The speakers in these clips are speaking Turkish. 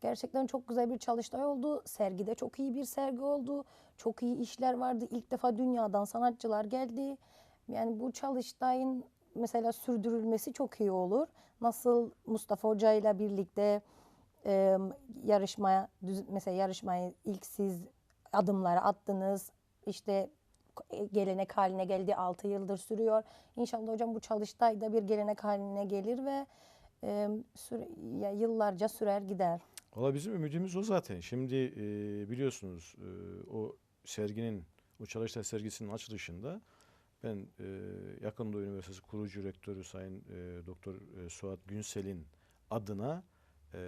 Gerçekten çok güzel bir çalıştay oldu. Sergide çok iyi bir sergi oldu. Çok iyi işler vardı. İlk defa dünyadan sanatçılar geldi. Yani bu çalıştayın mesela sürdürülmesi çok iyi olur. Nasıl Mustafa Hoca ile birlikte e, yarışmaya mesela yarışmayı ilk siz adımları attınız. İşte gelenek haline geldi 6 yıldır sürüyor. İnşallah hocam bu çalıştay da bir gelenek haline gelir ve e, süre- ya yıllarca sürer gider. Valla bizim ümidimiz o zaten. Şimdi e, biliyorsunuz e, o serginin, o Çalıştay sergisinin açılışında ben e, Yakın Doğu Üniversitesi kurucu rektörü Sayın e, Doktor e, Suat Günsel'in adına e,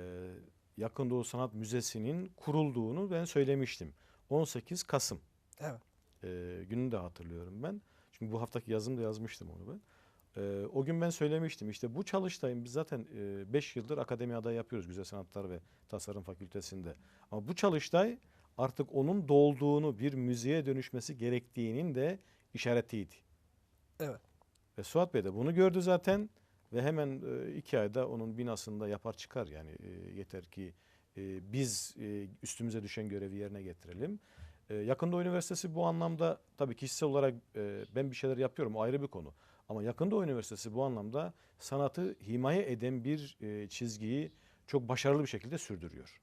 Yakın Doğu Sanat Müzesi'nin kurulduğunu ben söylemiştim. 18 Kasım Evet. e, gününü de hatırlıyorum ben. Çünkü bu haftaki yazımda yazmıştım onu ben. E, o gün ben söylemiştim işte bu çalıştayın biz zaten 5 yıldır akademi adayı yapıyoruz Güzel Sanatlar ve Tasarım Fakültesinde. Ama bu çalıştay artık onun dolduğunu bir müziğe dönüşmesi gerektiğinin de işaretiydi. Evet. Ve Suat Bey de bunu gördü zaten ve hemen e, iki ayda onun binasında yapar çıkar yani e, yeter ki e, biz e, üstümüze düşen görevi yerine getirelim. E, Yakın Doğu Üniversitesi bu anlamda tabii kişisel olarak e, ben bir şeyler yapıyorum ayrı bir konu. Ama Yakın Doğu Üniversitesi bu anlamda sanatı himaye eden bir e, çizgiyi çok başarılı bir şekilde sürdürüyor.